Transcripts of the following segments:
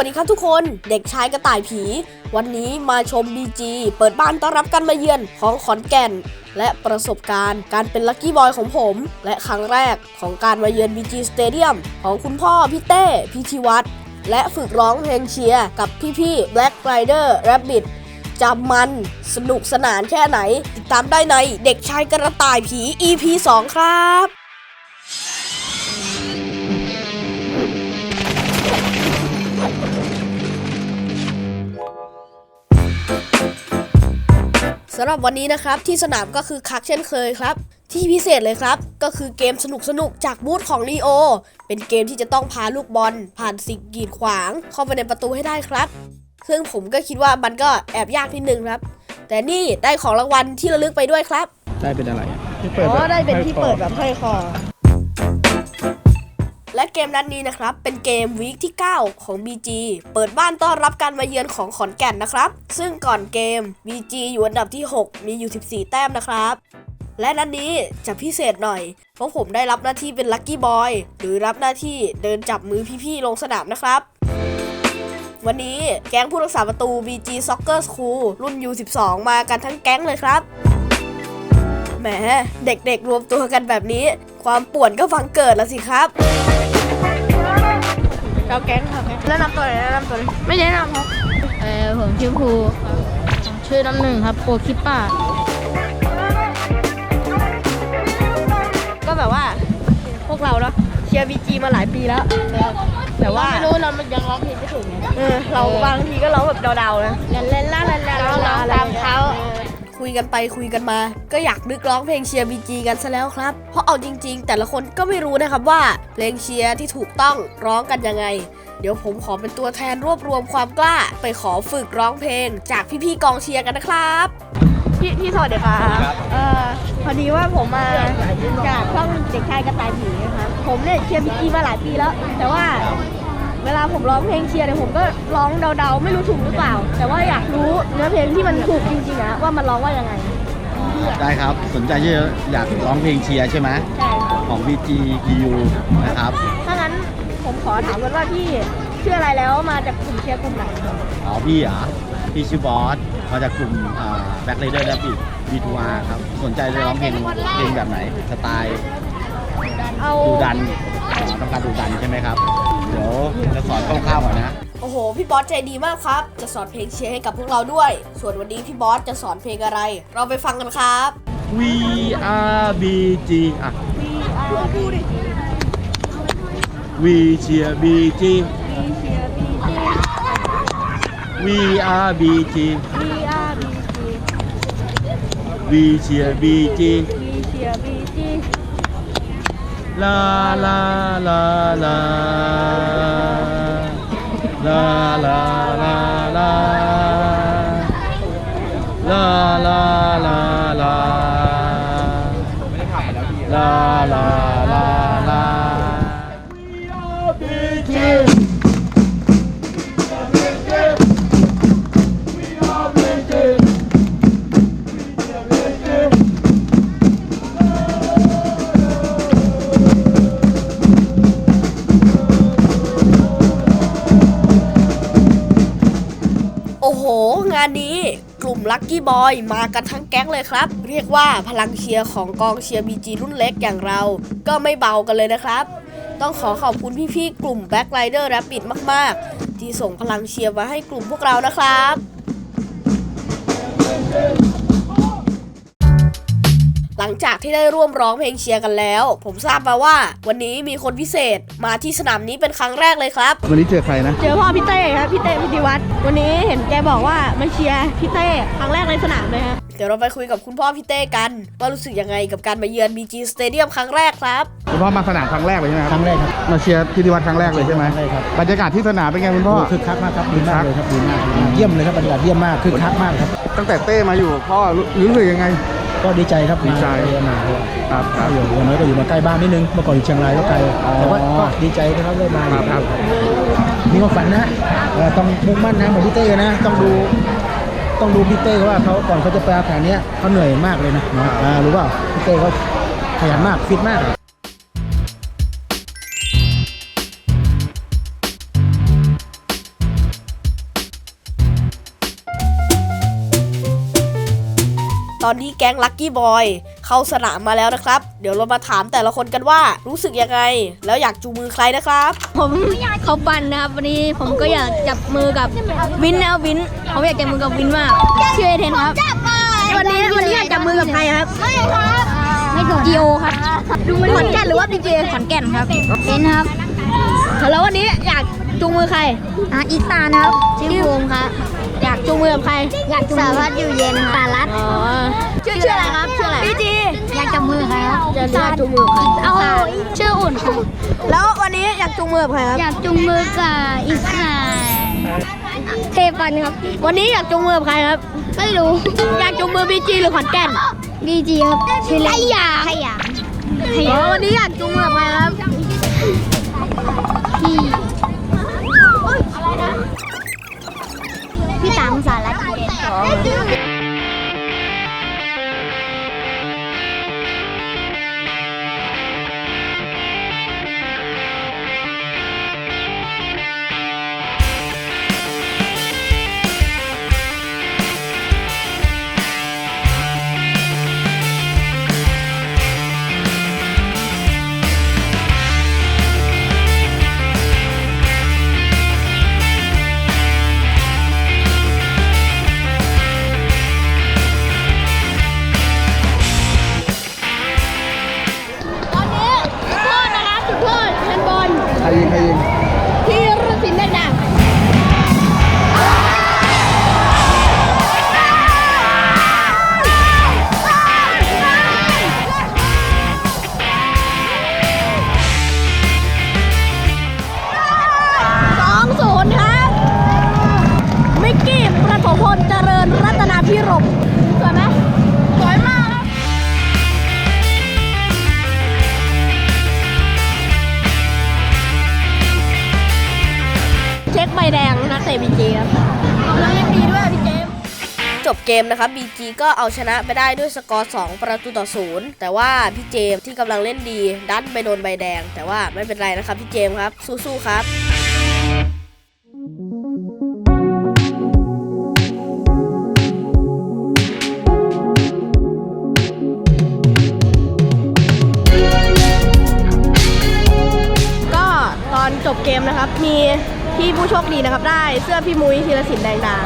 วัสดีครับทุกคน เด็กชายกระต่ายผี วันนี้มาชม BG เปิดบ้านต้อนรับการมาเยือนของขอนแก่น และประสบการณ์การเป็นลัคกี้บอยของผม และครั้งแรกของการมาเยือน BG Stadium ของคุณพ่อพี่เต้พิธีวัตรและฝึกร้องเพลงเชียร์กับพี่ๆ Black Rider Rabbit จะมันสนุกสนานแค่ไหน ติดตามได้ในเด็กชายกระต่ายผี EP 2 ครับ สำหรับวันนี้นะครับที่สนามก็คือคักเช่นเคยครับ ที่พิเศษเลยครับ ก็คือเกมสนุกสนุกๆจากบูธของ Leo เป็นเกมที่จะต้องพาลูกบอล ผ่านสิ่งกีดขวาง เข้าไปในประตูให้ได้ครับ ซึ่งผมก็คิดว่ามันก็แอบยากนิดนึงครับ แต่นี่ได้ของรางวัลที่ระลึกไปด้วยครับ ได้เป็นอะไรอะที่อ๋อได้เป็นที่เปิดแบบให้ห้อยคอและ เกมนัดนี้นะครับ เป็นเกมวีคที่ 9 ของ BG เปิดบ้านต้อนรับการมาเยือนของขอนแก่นนะครับ ซึ่งก่อนเกม BG อยู่อันดับที่ 6 มีอยู่ 14 แต้มนะครับ และนัดนนี้จะพิเศษหน่อย เพราะผมได้รับหน้าที่เป็นลัคกี้บอยหรือรับหน้าที่เดินจับมือพี่ๆลงสนามนะครับวันนี้แก๊งผู้รักษาประตู BG Soccer School รุ่น U12 มากันทั้งแก๊งเลยครับ แหม เด็กๆรวมตัวกันแบบนี้ ความป่วนก็ฟังเกิดแล้วสิครับ เราแก๊งครับแนะนำตัวเลยแนะนำตัวเลยไม่แนะนำครับ เออผมชื่อภูครับชื่อน้ำหนึ่งครับโปรคิปป้า ก็แบบว่าพวกเราเนาะเชียร์บีจีมาหลายปีแล้วแต่ว่าไม่รู้เรามันยังร้องเพลงไม่ถูกไงเออเราบางทีก็ร้องแบบเดาๆนะ เล่นเล่นล่าเล่นเล่นร้องร้องตาตามมเขาเขา คุยกันไปคุยกันมา ก็อยากนึกร้องเพลงเชียร์บีจีกันซะแล้วครับ เพราะเอาจริง ๆ แต่ละคนก็ไม่รู้นะครับว่าเพลงเชียร์ที่ถูกต้องร้องกันยังไง เดี๋ยวผมขอเป็นตัวแทนรวบรวมความกล้า ไปขอฝึกร้องเพลง จากพี่ๆกองเชียร์กันนะครับพี่พี่สวัสดีครับเอ่อพอดีว่าผมมาจากช่องเด็กชายกระต่ายผีนะครับผมเนี่ยเชียร์บีจีมาหลายปีแล้ว แต่ว่า เวลาผมร้องเพลงเชียร์เนี่ยผมก็ร้องเดาๆ ไม่รู้ถูกหรือเปล่า แต่ว่าอยากรู้เนื้อเพลงที่มันถูกจริงๆอะว่ามันร้องว่ายังไงได้ครับ สนใจที่จะอยากร้องเพลงเชียร์ใช่ไหมใช่ครับของ VG EU นะครับ ถ้างั้นผมขอถามกันว่าพี่ชื่ออะไรแล้วมาจากกลุ่มเชียร์กลุ่มไหนครับอ๋อพี่เหรอพี่ชื่อบอสมาจากกลุ่มแบ็คเลเดอร์ดับบิบีทูอาครับ สนใจจะร้องเพลงเพลงแบบไหน สไตล์เอาดูดันอ๋อต้องการดูดันใช่ไหมครับ เดี๋ยวจะสอนคร่าวๆก่อนนะ โอ้โห พี่บอสใจดีมากครับ จะสอนเพลงเชียร์ให้กับพวกเราด้วย ส่วนวันนี้พี่บอสจะสอนเพลงอะไร เราไปฟังกันครับ We are BG อะพูดดิ We cheer BG We are BG We cheer BG La la la la La We are BG โอ้โห งานนี้กลุ่มลั c กี้บอยมากันทั้งแก๊งเลยครับ เรียกว่าพลังเชียร์ของกองเชียร์บีจีรุ่นเล็กอย่างเรา ก็ไม่เบากันเลยนะครับ ต้องขอขอบคุณพี่ๆกลุ่ม Back Rider Rapid มาก ๆ ที่ส่งพลังเชียร์มาให้กลุ่มพวกเรานะครับ หลังจากที่ได้ร่วมร้องเพลงเชียร์กันแล้ว ผมทราบมาว่า วันนี้มีคนพิเศษมาที่สนามนี้เป็นครั้งแรกเลยครับ วันนี้เจอใครนะ เจอพ่อพี่เต้ครับพี่เต้พิธิวัฒน์วันนี้เห็นแกบอกว่ามาเชียร์พี่เต้ครั้งแรกในสนามเลยฮะเดี๋ยวเราไปคุยกับคุณพ่อพี่เต้กันว่ารู้สึกยังไงกับการมาเยือน BG Stadium ครั้งแรกครับคุณพ่อมาสนามครั้งแรกเลยใช่ไหมครับครั้งแรกครับมาเชียร์พิธีวัฒน์ครั้งแรกเลยใช่ไหมครั้งแรกครับบรรยากาศที่สนามเป็นไงคุณพ่อโอ้คึกคักมากครับดีมากเลยครับดีมากดีมากเยี่ยมเลยครับบรรยากาศเยี่ยมมากคึกคักมากครับตั้งแต่เต้มาอยู่พ่อรู้รู้สึกยังไง ก็ดีใจครับดีใจมามาเพราะว่าครับครับอยู่อย่างน้อยก็อยู่มาใกล้บ้านนิดนึงเมื่อก่อนอยู่เชียงรายก็ไกลอ๋อแต่ว่าก็ดีใจนะครับได้มาครับครับมีความฝันนะเอ่อต้องมุ่งมั่นนะเหมือนพี่เต้นะต้องดูต้องดูพี่เต้ว่าเขาก่อนเขาจะไปอาแผนเนี้ยเขาเหนื่อยมากเลยนะเนาะอ่ารู้เปล่าพี่เต้เขาขยันมากฟิตมาก ตอนนี้แก๊งลั c กี้บอยเข้าสนามมาแล้วนะครับ เดี๋ยวเรามาถามแต่ละคนกันว่ารู้สึกยังไง แล้วอยากจูงมือใครนะครับ ผมเขาปั่นนะครับวันนี้ผมก็อยากจับมือกับวินนะครับวินผมอยากจับมือกับวินมากชื่อเอเทนครับวันนี้วันนี้อยากจับมือกับใครครับไม่ครับไม่ถูกจีโอครับขอนแก่นหรือว่าพีเจขอนแก่นครับเทนครับแล้ววันนี้อยากจูงมือใครอะอีสานครับชื่อภูมิครับ อยากจูงมือกับใคร อยากจูงมือสารัตอยู่เย็นสารัตอ๋อ ชื่อชื่ออะไรครับ ชื่ออะไรพีจีอยากจับมือใครครับจะอยากจูงมือใครเอาชื่ออุ่นครับแล้ววันนี้อยากจูงมือกับใครครับ อยากจุงมือกับอีสานเทปันครับ วันนี้อยากจูงมือกับใครครับ ไม่รู้ อยากจูงมือบีจีหรือขอนแก่นบีจีครับชื่อเล่นขยะขยะขอ๋ยะอวันนี้อยากจูงมือกับใครครับ พี่ตามสารัตเย็น ใครยิงใครยิงที่รุ่นสินแดงดังสองศูนย์ครับ มิกกี้ประถมพลเจริญรัตนาพิรม ดงนักเตะบีจีครับแล้วยังดีด้วยพี่เจมส์จบเกมนะครับ BG ก็เอาชนะไปได้ด้วยสกอร์ 2 ประตูต่อศูนย์แต่ว่าพี่เจมส์ที่กำลังเล่นดี ดันไปโดนใบแดง แต่ว่าไม่เป็นไรนะครับพี่เจมส์ครับ สู้ๆครับก็ตอนจบเกมนะครับ มี พี่ผู้โชคดีนะครับได้เสื้อพี่มุ้ยธีรศิลป์แดงดา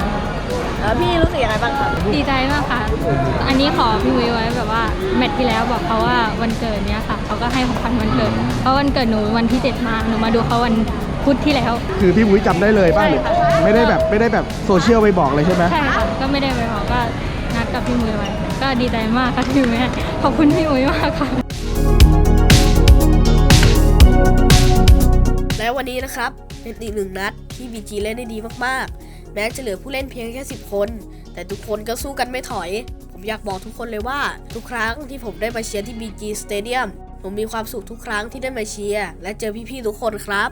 เออพี่รู้สึกยังไงบ้างครับดีใจมากค่ะ อันนี้ขอพี่วิไว้แบบว่าแมตช์ที่แล้วบอกเขาว่าวันเกิดเนี้ยค่ะเขาก็ให้ของขวัญวันเกิดเพราะวันเกิดหนูวันที่เจ็ดมาหนูมาดูเขาวันพุธที่แล้ว คือพี่มุ้ยจำได้เลยป่ะใช่หรือค่ะไม่ได้แบบไม่ได้แบบโซเชียลไปบอกเลยใช่ไหมใช่ค่ะก็ไม่ได้ไปบอกก็นัดกับพี่มุ้ยไว้ ก็ดีใจมากค่ะที่พี่มุ้ยให้ขอบคุณพี่มุ้ยมากค่ะ และวันนี้นะครับ เป็นอีกหนึ่งนัดที่ BG เล่นได้ดีมากๆ แม้จะเหลือผู้เล่นเพียงแค่ 10 คน แต่ทุกคนก็สู้กันไม่ถอย ผมอยากบอกทุกคนเลยว่า ทุกครั้งที่ผมได้มาเชียร์ที่ BG Stadium ผมมีความสุขทุกครั้งที่ได้มาเชียร์และเจอพี่ๆทุกคนครับ